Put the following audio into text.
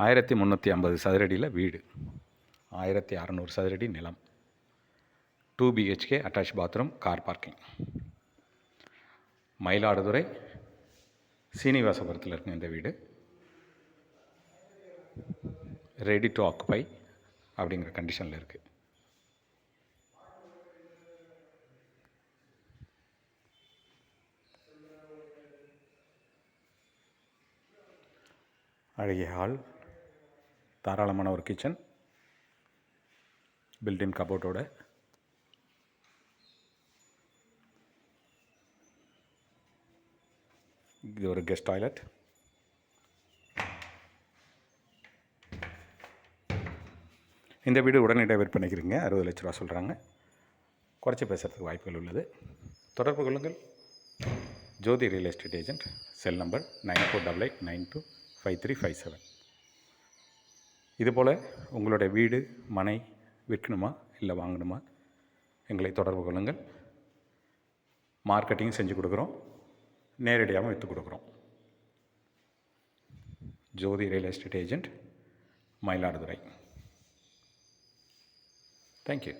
ஆயிரத்தி முந்நூற்றி ஐம்பது சதுரடியில் வீடு. ஆயிரத்தி அறநூறு சதுரடி நிலம். Two BHK attach bathroom car parking Mayiladuthurai சீனிவாசபுரத்தில் இருக்குங்க இந்த வீடு. ரெடி டு ஆக்குபை அப்படிங்கிற கண்டிஷனில் இருக்குது அழகிய ஹால் தாராளமான ஒரு கிச்சன் பில்டின் கபோர்டோட இது ஒரு கெஸ்ட் டாய்லெட் இந்த வீடு உடனடியாக விற்பனைக்கிறீங்க அறுபது லட்ச ரூபா சொல்கிறாங்க குறைச்சி பேசுகிறதுக்கு வாய்ப்புகள் உள்ளது. தொடர்பு கொள்ளுங்கள். Jyothi real estate agent cell number nine four double eight nine two five three five seven. இதுபோல் உங்களுடைய வீடு மனை விற்கணுமா? இல்லை வாங்கணுமா? எங்களை தொடர்பு கொள்ளுங்கள். மார்க்கெட்டிங் செஞ்சு கொடுக்குறோம். நேரடியாகவும் விற்று கொடுக்குறோம். Jyothi real estate agent Mayiladuthurai. Thank you